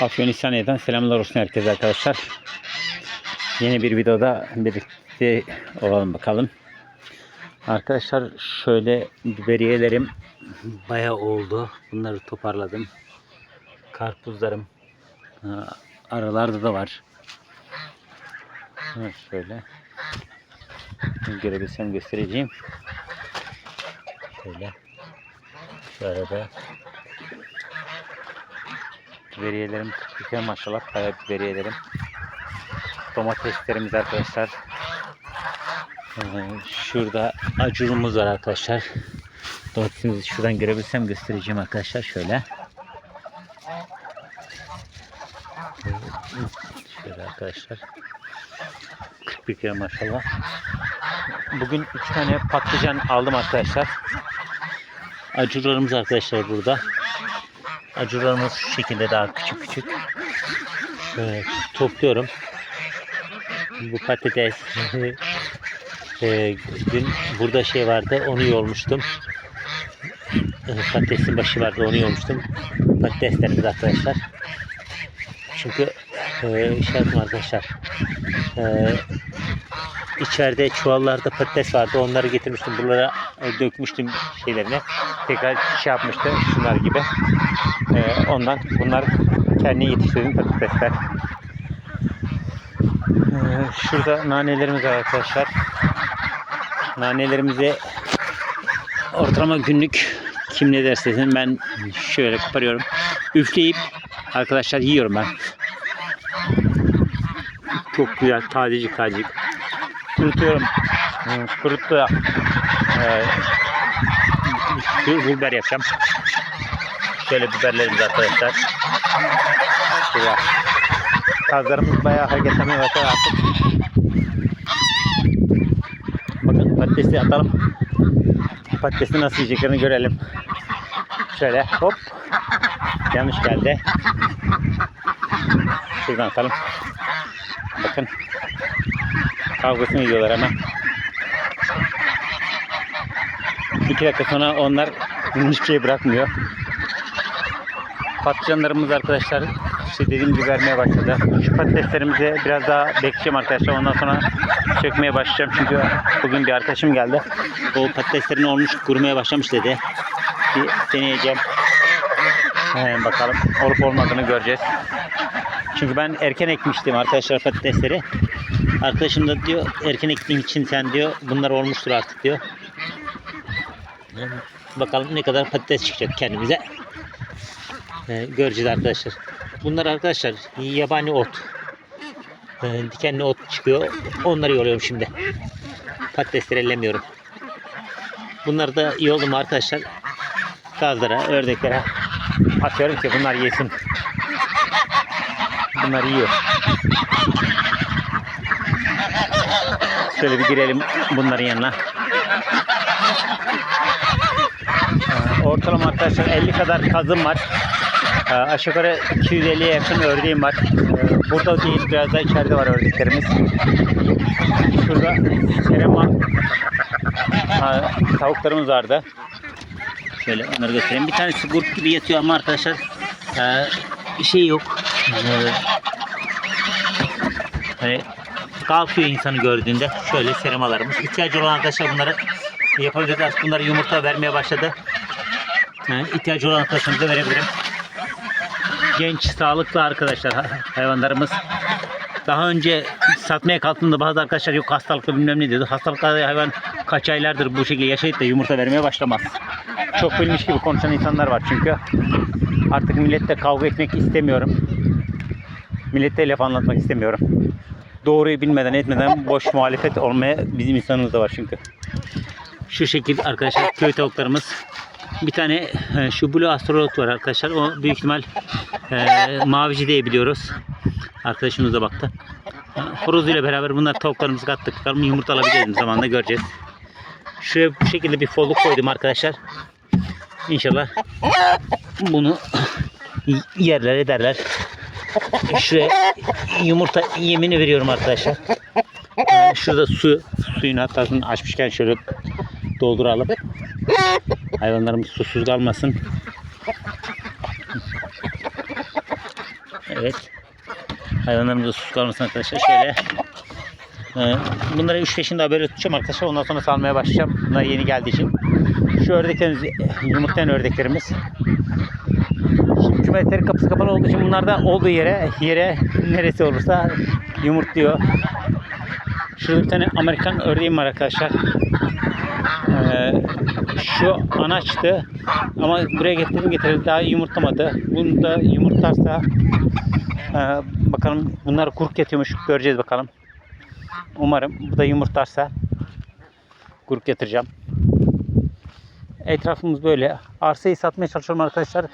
Afyonistan selamlar olsun herkese arkadaşlar. Yeni bir videoda birlikte olalım bakalım. Arkadaşlar şöyle biberiyelerim bayağı oldu. Bunları toparladım. Karpuzlarım ha, aralarda da var. Şöyle görebilsem göstereceğim. Şöyle şu arada biberiyelerim güzel maşallah bayağı biberiyelerim. Domateslerimiz arkadaşlar. Ee, şurada acurumuz var arkadaşlar. Domatesimizi şuradan görebilsem göstereceğim arkadaşlar şöyle. Şöyle arkadaşlar. 41 kilo maşallah. Bugün iki tane patlıcan aldım arkadaşlar. Acurlarımız arkadaşlar burada. Acurlarımız şu şekilde daha küçük küçük. Şöyle topluyorum. Bu patates. Ee, dün burada şey vardı onu yolmuştum. Ee, patatesin başı vardı onu yolmuştum. Patateslerimiz arkadaşlar. Çünkü e, şey yaptım arkadaşlar. E, içeride çuvallarda patates vardı. Onları getirmiştim. Buralara e, dökmüştüm şeylerine. Tekrar şey yapmıştı. Şunlar gibi. E, ondan bunlar kendi yetiştirdiğim patatesler. E, şurada nanelerimiz var arkadaşlar. Nanelerimizi ortalama günlük kim ne derse desin ben şöyle koparıyorum. Üfleyip arkadaşlar yiyorum ben. Çok güzel tazecik tazecik. Kurutuyorum. Kuruttu. Ee, biber yapacağım. Şöyle biberlerimiz arkadaşlar. Güzel. Kazlarımız bayağı hareketlenmeye başladı artık. Bakın patatesi atalım. Patatesi nasıl yiyeceklerini görelim. Şöyle hop. Yanlış geldi. Şuradan atalım. Bakın. Kavgasını ediyorlar hemen. İki dakika sonra onlar hiçbir şey bırakmıyor. Patlıcanlarımız arkadaşlar işte dediğim gibi vermeye başladı. Şu patateslerimizi biraz daha bekleyeceğim arkadaşlar. Ondan sonra sökmeye başlayacağım. Çünkü bugün bir arkadaşım geldi. O patateslerin olmuş kurumaya başlamış dedi. Bir deneyeceğim. Hemen bakalım olup olmadığını göreceğiz. Çünkü ben erken ekmiştim arkadaşlar patatesleri. Arkadaşım da diyor erken ektiğin için sen diyor bunlar olmuştur artık diyor. Bakalım ne kadar patates çıkacak kendimize. Ee, göreceğiz arkadaşlar. Bunlar arkadaşlar yabani ot. Ee, dikenli ot çıkıyor. Onları yoluyorum şimdi. Patatesleri ellemiyorum. Bunlar da iyi oldu mu arkadaşlar? Gazlara, ördeklere atıyorum ki bunlar yesin. Bunlar yiyor. Şöyle bir girelim bunların yanına. Ee, Ortalama arkadaşlar 50 kadar kazım var. Ee, Aşağı yukarı 250'ye yakın ördeğim var. Ee, Burada değil biraz da içeride var ördeklerimiz. Şurada serema ha, tavuklarımız vardı. Şöyle onları göstereyim. Bir tanesi kurt gibi yatıyor ama arkadaşlar ee, bir şey yok. Hani kalkıyor insanı gördüğünde şöyle seremalarımız. İhtiyacı olan arkadaşlar bunları yapabiliriz. Bunları yumurta vermeye başladı. İhtiyacı olan arkadaşlarımıza verebilirim. Genç, sağlıklı arkadaşlar ha- hayvanlarımız. Daha önce satmaya kalktığımda bazı arkadaşlar yok hastalıklı bilmem ne diyordu. Hastalıklı hayvan kaç aylardır bu şekilde yaşayıp da yumurta vermeye başlamaz. Çok bilmiş gibi konuşan insanlar var çünkü. Artık milletle kavga etmek istemiyorum. Millete laf anlatmak istemiyorum. Doğruyu bilmeden etmeden boş muhalefet olmaya bizim insanımız da var çünkü. Şu şekil arkadaşlar köy tavuklarımız. Bir tane e, şu Blue Astrolot var arkadaşlar. O büyük ihtimal e, mavici diye biliyoruz. Arkadaşımız da baktı. Horoz ile beraber bunlar tavuklarımızı kattık. Bakalım yumurta alabileceğiz zamanla göreceğiz. Şuraya bu şekilde bir folluk koydum arkadaşlar. İnşallah bunu yerler ederler. Şuraya yumurta yemini veriyorum arkadaşlar. Şurada su, suyun hatasını açmışken şöyle dolduralım. Hayvanlarımız susuz kalmasın. Evet. Hayvanlarımız da sus kalmasın arkadaşlar. Şöyle. Ee, bunları 3-5'ini daha böyle tutacağım arkadaşlar. Ondan sonra salmaya başlayacağım. Bunlar yeni geldiği için. Şu ördeklerimiz, yumurtlayan ördeklerimiz. Şimdi kümeslerin kapısı kapalı olduğu için bunlar da olduğu yere, yere neresi olursa yumurtluyor. Şurada bir tane Amerikan ördeğim var arkadaşlar. Ee, şu anaçtı ama buraya getirdim getirdim daha yumurtlamadı. Bunu da yumurtlarsa e, bakalım bunlar kurk yatıyormuş göreceğiz bakalım. Umarım bu da yumurtlarsa kurk yatıracağım. Etrafımız böyle. Arsayı satmaya çalışıyorum arkadaşlar.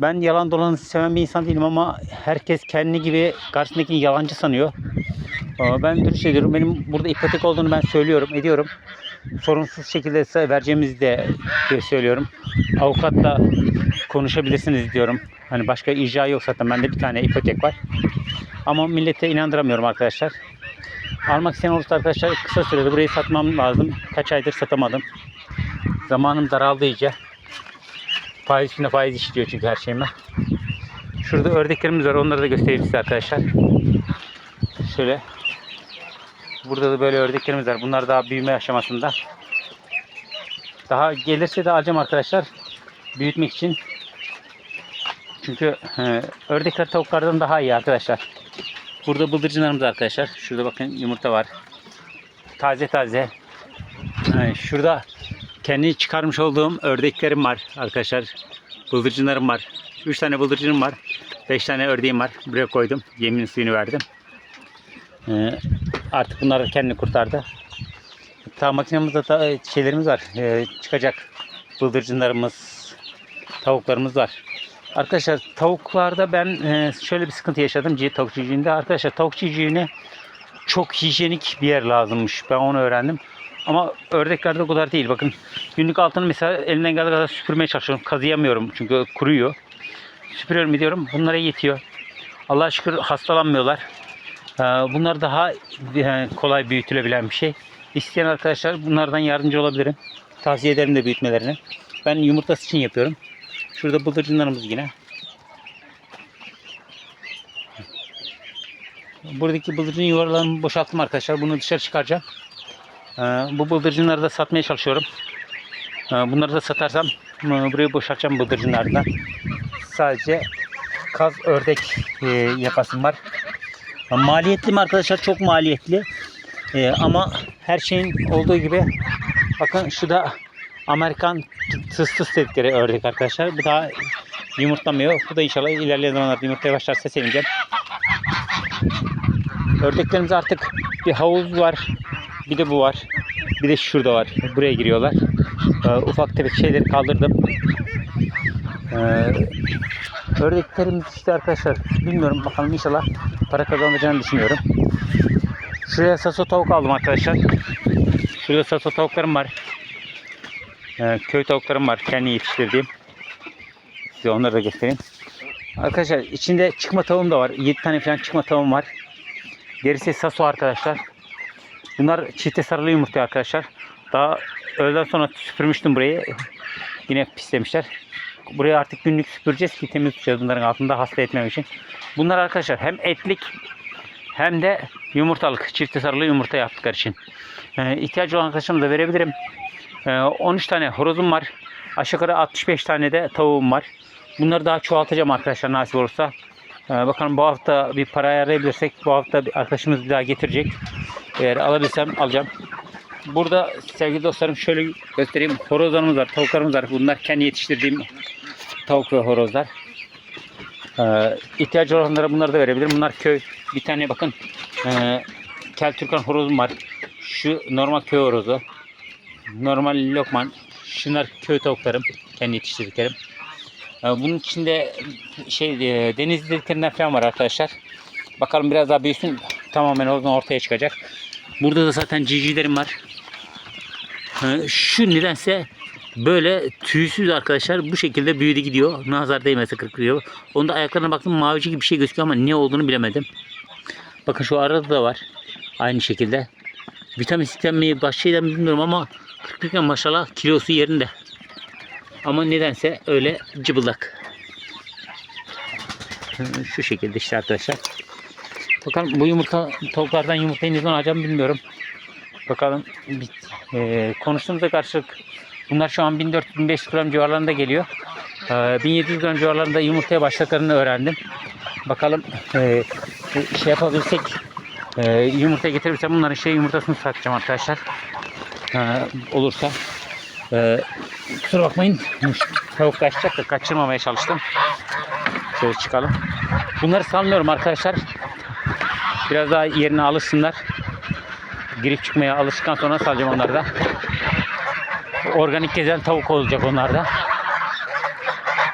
Ben yalan dolanı seven bir insan değilim ama herkes kendi gibi karşısındakini yalancı sanıyor. Ben dürüst ediyorum. Benim burada ipotek olduğunu ben söylüyorum, ediyorum. Sorunsuz şekilde vereceğimizi de söylüyorum. Avukatla konuşabilirsiniz diyorum. Hani başka icra yok zaten. Bende bir tane ipotek var. Ama millete inandıramıyorum arkadaşlar. Almak isteyen olursa arkadaşlar kısa sürede burayı satmam lazım. Kaç aydır satamadım. Zamanım daraldı iyice. Faiz üstüne faiz işliyor çünkü her şeyime. Şurada ördeklerimiz var. Onları da göstereyim size arkadaşlar. Şöyle. Burada da böyle ördeklerimiz var. Bunlar daha büyüme aşamasında. Daha gelirse de alacağım arkadaşlar. Büyütmek için. Çünkü e, ördekler tavuklardan daha iyi arkadaşlar. Burada bıldırcınlarımız arkadaşlar. Şurada bakın yumurta var. Taze taze. E, şurada kendi çıkarmış olduğum ördeklerim var arkadaşlar. Bıldırcınlarım var. 3 tane bıldırcınım var. 5 tane ördeğim var. Buraya koydum. Yemin suyunu verdim. Ee, artık bunlar kendini kurtardı. Ta makinemizde da şeylerimiz var. Ee, çıkacak bıldırcınlarımız, tavuklarımız var. Arkadaşlar tavuklarda ben e, şöyle bir sıkıntı yaşadım tavuk civcivinde. Arkadaşlar tavuk civcivine çok hijyenik bir yer lazımmış. Ben onu öğrendim. Ama ördeklerde o kadar değil. Bakın günlük altını mesela elimden geldiği kadar süpürmeye çalışıyorum. Kazıyamıyorum çünkü kuruyor. Süpürüyorum ediyorum. Bunlara yetiyor. Allah'a şükür hastalanmıyorlar. Ee, Bunlar daha e, kolay büyütülebilen bir şey. İsteyen arkadaşlar bunlardan yardımcı olabilirim. Tavsiye ederim de büyütmelerini. Ben yumurtası için yapıyorum. Şurada bıldırcınlarımız yine. Buradaki bıldırcın yuvalarını boşalttım arkadaşlar. Bunu dışarı çıkaracağım. Ee, Bu bıldırcınları da satmaya çalışıyorum. Ee, Bunları da satarsam burayı boşaltacağım bıldırcınlardan. Sadece kaz ördek e, yapasım var. Maliyetli mi arkadaşlar? Çok maliyetli. Ee, ama her şeyin olduğu gibi bakın şu da Amerikan tıs tıs dedikleri ördek arkadaşlar. Bu daha yumurtlamıyor. Bu da inşallah ilerleyen zamanlarda yumurtaya başlarsa sevineceğim. Ördeklerimiz artık bir havuz var. Bir de bu var. Bir de şurada var. Buraya giriyorlar. Ee, ufak tefek şeyleri kaldırdım. Ee, ördeklerimiz işte arkadaşlar. Bilmiyorum bakalım inşallah para kazanacağını düşünüyorum. Şuraya saso tavuk aldım arkadaşlar. Şurada saso tavuklarım var. Ee, köy tavuklarım var. Kendi yetiştirdiğim. Size onları da göstereyim. Arkadaşlar içinde çıkma tavuğum da var. 7 tane falan çıkma tavuğum var. Gerisi saso arkadaşlar. Bunlar çifte sarılı yumurta arkadaşlar. Daha öğleden sonra süpürmüştüm burayı. Yine pislemişler. Burayı artık günlük süpüreceğiz ki temiz tutacağız bunların altında hasta etmemek için. Bunlar arkadaşlar hem etlik hem de yumurtalık. Çifte sarılı yumurta yaptıkları için. Ee, ihtiyacı olan arkadaşlarıma da verebilirim. Ee, 13 tane horozum var. Aşağı yukarı 65 tane de tavuğum var. Bunları daha çoğaltacağım arkadaşlar nasip olursa. Ee, bakalım bu hafta bir para ayarlayabilirsek bu hafta bir arkadaşımız bir daha getirecek. Eğer alabilsem alacağım. Burada sevgili dostlarım şöyle göstereyim. Horozlarımız var, tavuklarımız var. Bunlar kendi yetiştirdiğim tavuk ve horozlar. Ee, ihtiyacı olanlara bunları da verebilirim. Bunlar köy. Bir tane bakın e, Kel Türkan horozum var. Şu normal köy horozu. Normal lokman. Şunlar köy tavuklarım. Kendi yetiştirdiklerim. Ee, bunun içinde şey e, deniz dediklerinden falan var arkadaşlar. Bakalım biraz daha büyüsün. Tamamen oradan ortaya çıkacak. Burada da zaten civcivlerim var. Şu nedense böyle tüysüz arkadaşlar bu şekilde büyüdü gidiyor. Nazar değmese kırkılıyor. Onda ayaklarına baktım mavici gibi bir şey gözüküyor ama ne olduğunu bilemedim. Bakın şu arada da var. Aynı şekilde. Vitamin sistem mi başka şeyden mi bilmiyorum ama kırkırken maşallah kilosu yerinde. Ama nedense öyle cıbıldak. Şu şekilde işte arkadaşlar. Bakalım bu yumurta tavuklardan yumurtayı ne zaman alacağım bilmiyorum. Bakalım e, konuştuğumuzda karşılık bunlar şu an 1400-1500 gram civarlarında geliyor. E, 1700 gram civarlarında yumurtaya başladıklarını öğrendim. Bakalım e, şey yapabilirsek e, yumurta getirebilirsem bunların şey yumurtasını satacağım arkadaşlar. E, olursa. E, kusura bakmayın. Tavuk kaçacak da kaçırmamaya çalıştım. Şöyle çıkalım. Bunları salmıyorum arkadaşlar. Biraz daha yerine alışsınlar. Girip çıkmaya alıştıktan sonra salacağım onları da. Organik gezen tavuk olacak onlar da.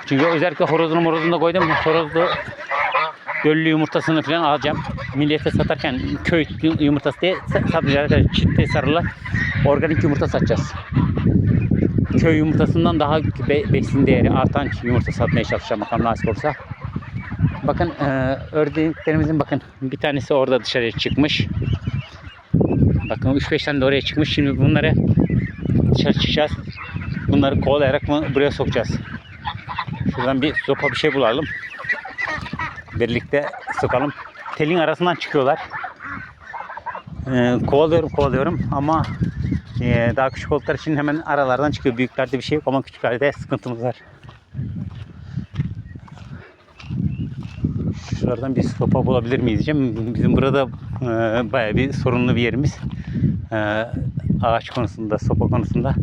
Çünkü özellikle horozunu morozunu da koydum. Horozlu göllü yumurtasını falan alacağım. Millete satarken köy yumurtası diye arkadaşlar. Çifte sarılı organik yumurta satacağız. Köy yumurtasından daha be- besin değeri artan yumurta satmaya çalışacağım bakalım nasip olursa. Bakın e, ördeklerimizin bakın bir tanesi orada dışarıya çıkmış. Bakın 3-5 tane de oraya çıkmış. Şimdi bunları dışarı çıkacağız. Bunları kovalayarak buraya sokacağız. Şuradan bir sopa bir şey bulalım. Birlikte sokalım. Telin arasından çıkıyorlar. Ee, kovalıyorum kovalıyorum ama e, daha küçük oldukları için hemen aralardan çıkıyor. Büyüklerde bir şey yok ama küçüklerde sıkıntımız var. Şuralardan bir sopa bulabilir miyiz diyeceğim. Bizim burada e, bayağı bir sorunlu bir yerimiz. E, ağaç konusunda, sopa konusunda.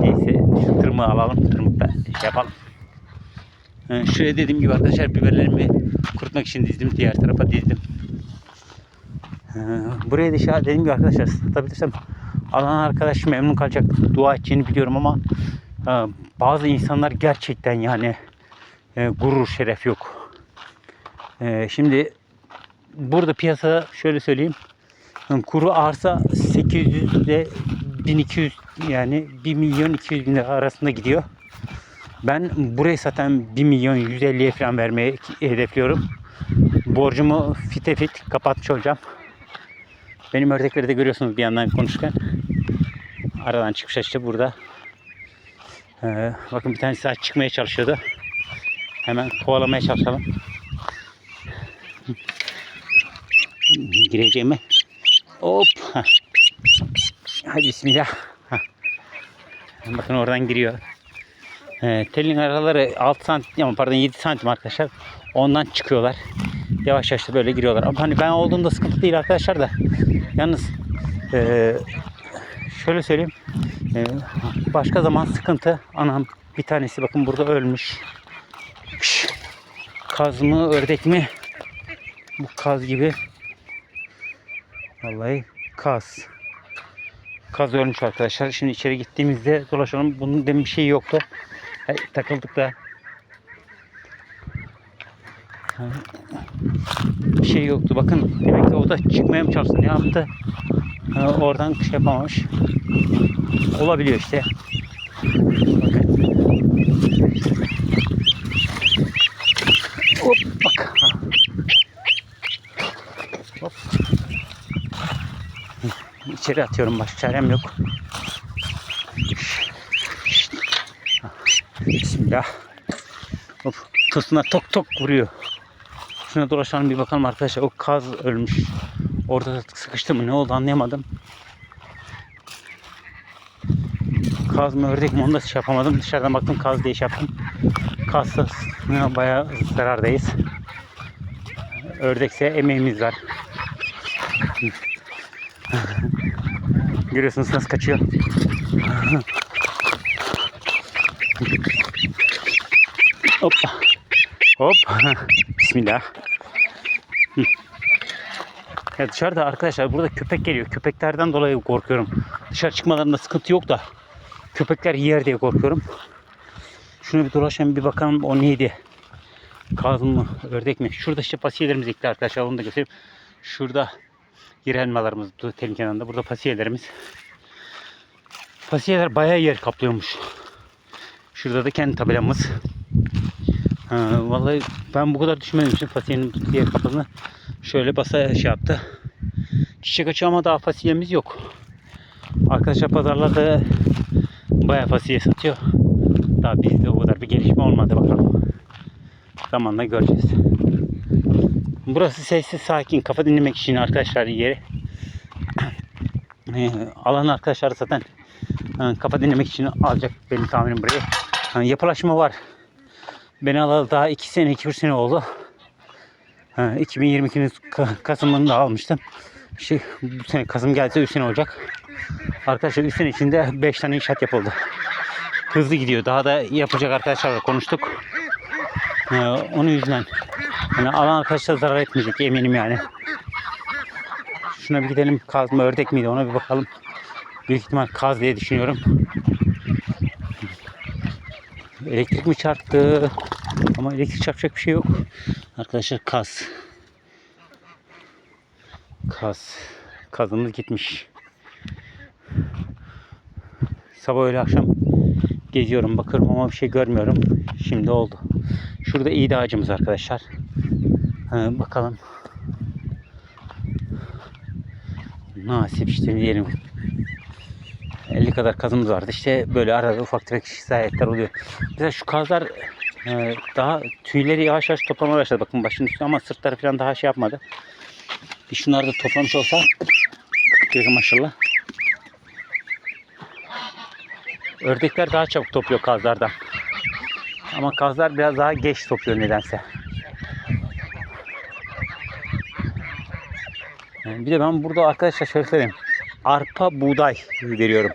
Neyse şu tırmığı alalım. Tırmıkta şey yapalım. E, şuraya dediğim gibi arkadaşlar biberlerimi kurutmak için dizdim. Diğer tarafa dizdim. E, buraya da an dediğim gibi arkadaşlar satabilirsem alan arkadaş memnun kalacak. Dua edeceğini biliyorum ama e, bazı insanlar gerçekten yani e, gurur şeref yok. Ee, şimdi burada piyasa şöyle söyleyeyim. Kuru arsa 800 ile 1200 yani 1 milyon 200 bin lira arasında gidiyor. Ben burayı zaten 1 milyon 150'ye falan vermeyi hedefliyorum. Borcumu fite fit kapatmış olacağım. Benim ördekleri de görüyorsunuz bir yandan konuşurken. Aradan çıkmış işte burada. Ee, bakın bir tanesi çıkmaya çalışıyordu. Hemen kovalamaya çalışalım. Gireceğimi hop. Hadi bismillah. Bakın oradan giriyor. Ee, telin araları 6 santim ama pardon 7 santim arkadaşlar. Ondan çıkıyorlar. Yavaş yavaş da böyle giriyorlar. Ama hani ben olduğumda sıkıntı değil arkadaşlar da. Yalnız ee, şöyle söyleyeyim. Ee, başka zaman sıkıntı. Anam bir tanesi bakın burada ölmüş. Kaz mı ördek mi bu kaz gibi Vallahi kaz. Kaz ölmüş arkadaşlar. Şimdi içeri gittiğimizde dolaşalım. Bunun demin bir şey yoktu. He, takıldık da. Bir şey yoktu. Bakın demek ki o da çıkmaya mı çalıştı? Ne yaptı? Ha, oradan şey yapamamış. Olabiliyor işte. Bakın. Hop bak. Ha. Hop. İçeri atıyorum başka çarem yok. Bismillah. Hop, tısına tok tok vuruyor. Şuna dolaşalım bir bakalım arkadaşlar. O kaz ölmüş. Orada da sıkıştı mı ne oldu anlayamadım. Kaz mı ördek mi onu da şey yapamadım. Dışarıdan baktım kaz diye şey yaptım. Kazsa bayağı zarardayız. Ördekse emeğimiz var. Görüyorsunuz nasıl kaçıyor. Hop. Hop. Bismillah. Ya dışarıda arkadaşlar burada köpek geliyor. Köpeklerden dolayı korkuyorum. Dışarı çıkmalarında sıkıntı yok da köpekler yer diye korkuyorum. Şunu bir dolaşalım bir bakalım o neydi? Kaz mı, ördek mi? Şurada işte pasiyelerimiz ekli arkadaşlar onu da göstereyim. Şurada yer elmalarımız telin kenarında. Burada pasiyelerimiz. Pasiyeler bayağı yer kaplıyormuş. Şurada da kendi tabelamız. Ha, vallahi ben bu kadar düşünmemiştim fasiyenin yer kapısını. Şöyle basa şey yaptı. Çiçek açıyor ama daha fasiyemiz yok. Arkadaşlar pazarlarda bayağı fasiye satıyor. Daha bizde o kadar bir gelişme olmadı bakalım. Zamanla göreceğiz. Burası sessiz sakin kafa dinlemek için arkadaşlar yeri. Ee, alan arkadaşlar zaten e, kafa dinlemek için alacak benim tahminim burayı. Yani yapılaşma var. Beni alalı daha 2 sene 2 sene oldu. Ha, 2022'nin Ka- Kasım'ında almıştım. Şey, bu sene Kasım gelse 3 sene olacak. Arkadaşlar 3 sene içinde 5 tane inşaat yapıldı. Hızlı gidiyor. Daha da yapacak arkadaşlarla konuştuk. Ee, onun yüzden yani alan arkadaşlar zarar etmeyecek eminim yani. Şuna bir gidelim kaz mı ördek miydi ona bir bakalım. Büyük ihtimal kaz diye düşünüyorum. Elektrik mi çarptı? Ama elektrik çarpacak bir şey yok. Arkadaşlar kaz. Kaz. Kazımız gitmiş. Sabah öyle akşam geziyorum bakıyorum ama bir şey görmüyorum. Şimdi oldu. Şurada iyi ağacımız arkadaşlar. Ha, bakalım. Nasip işte diyelim. 50 kadar kazımız vardı. İşte böyle arada ufak tefek şikayetler oluyor. Mesela şu kazlar e, daha tüyleri yavaş yavaş toplamaya başladı. Bakın başının üstü ama sırtları falan daha şey yapmadı. Bir şunları da toplamış olsa 40 lira maşallah. Ördekler daha çabuk topluyor kazlardan. Ama kazlar biraz daha geç topluyor nedense. Yani bir de ben burada arkadaşlar şöyle söyleyeyim. Arpa buğday veriyorum.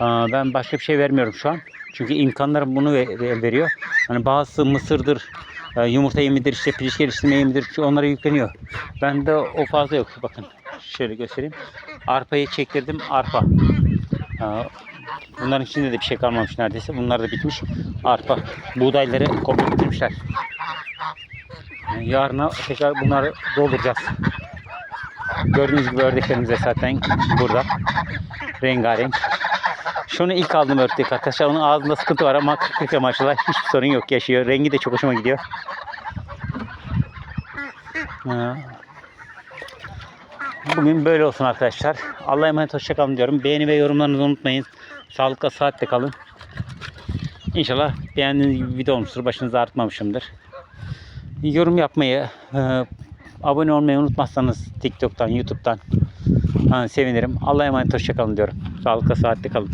Aa, ben başka bir şey vermiyorum şu an. Çünkü imkanlarım bunu ve- ve- veriyor. Hani bazısı mısırdır, e, yumurta yemidir, işte pirinç geliştirme yemidir. Şu onlara yükleniyor. Bende o fazla yok. Bakın şöyle göstereyim. Arpayı çektirdim. Arpa. Aa, Bunların içinde de bir şey kalmamış neredeyse. Bunlar da bitmiş. Arpa. Buğdayları komple bitirmişler. Yani yarına tekrar bunları dolduracağız. Gördüğünüz gibi ördeklerimiz de zaten burada. Rengarenk. Şunu ilk aldım ördek arkadaşlar. Onun ağzında sıkıntı var ama 40 lira maşallah hiçbir sorun yok yaşıyor. Rengi de çok hoşuma gidiyor. Bugün böyle olsun arkadaşlar. Allah'a emanet hoşçakalın diyorum. Beğeni ve yorumlarınızı unutmayın. Sağlıkla saatte kalın. İnşallah beğendiğiniz bir video olmuştur. Başınızı ağrıtmamışımdır. Yorum yapmayı, e, abone olmayı unutmazsanız TikTok'tan, YouTube'dan e, sevinirim. Allah'a emanet hoşçakalın diyorum. Sağlıkla saatte kalın.